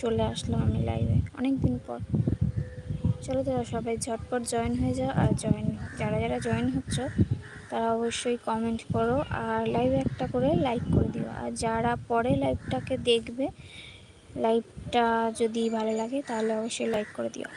চলে আসলাম আমি লাইভে অনেক দিন পর। চলো তোরা সবাই ঝটপট জয়েন হয়ে যাও আর জয়েন যারা যারা জয়েন হচ্ছ, তারা অবশ্যই কমেন্ট করো আর লাইভে একটা করে লাইক করে দিও। আর যারা পরে লাইভটাকে দেখবে লাইভটা যদি ভালো লাগে তাহলে অবশ্যই লাইক করে দিও।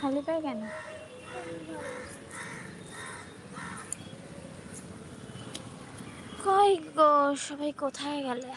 খালি পায় কেন? কই গো সবাই কোথায় গেলে?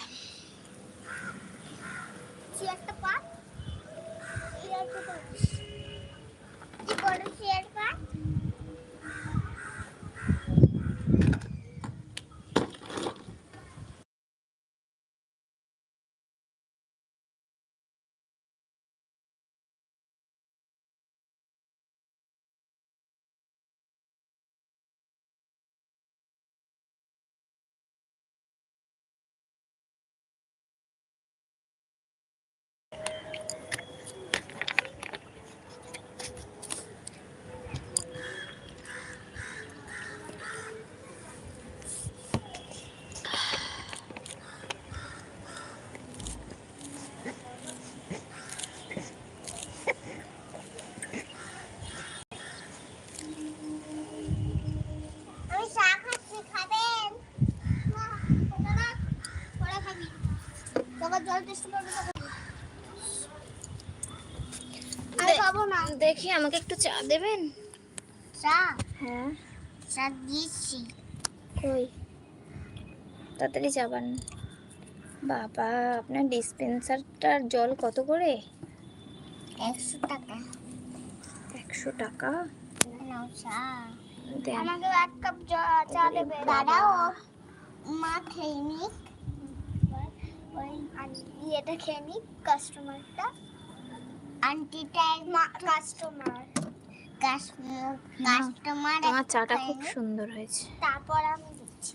তোকে জল টেস্ট করবে আমি খাব না। দেখি আমাকে একটু চা দেবেন? চা? হ্যাঁ। চা কই? তাড়াতাড়ি যাবান। বাবা আপনার ডিসপেন্সারটার জল কত করে? একশো টাকা। একশো টাকা? আমাকে এক কাপ চা- দেবে মা খেয়ে ওই খেয়ে নিক কাস্টমারটা আন্টিটা মা কাস্টমার কাস্টমার তোমার চাটা খুব সুন্দর হয়েছে। তারপর আমি দিচ্ছি।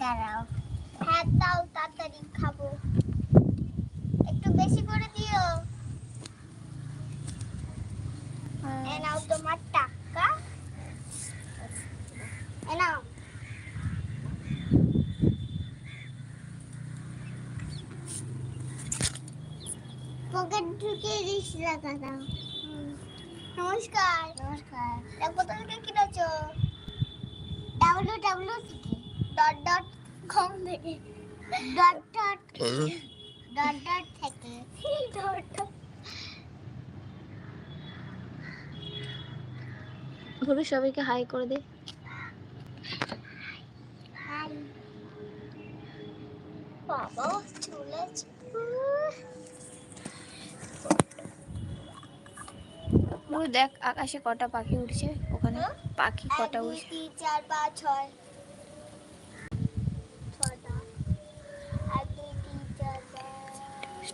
দাঁড়াও। হ্যাঁ দাও তাড়াতাড়ি খাব। একটু বেশি করে দিও। এ নাও তোমার টাকা এ নাও পকেট ঢুকিয়ে দিস টাকা দাও নমস্কার। নমস্কার। কোথা থেকে কিনেছো? ডাব্লু ডাব্লু থেকে ডট ডট কম থেকে। ডট ডট ডট ডট থেকে। Dot dot. ভুরু সবাইকে হাই করে দে। বাবা চলে ভুরু দেখ আকাশে কটা পাখি উঠছে ওখানে হ্যাঁ? পাখি কটা উঠছে? তিন চার পাঁচ ছয়।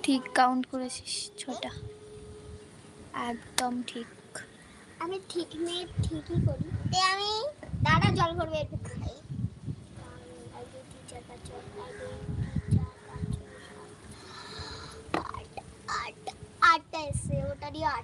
ঠিক কাউন্ট করেছিস ছটা। একদম ঠিক। আমি ঠিক নেই ঠিকই করি। আমি দাদা জল ভিতরে।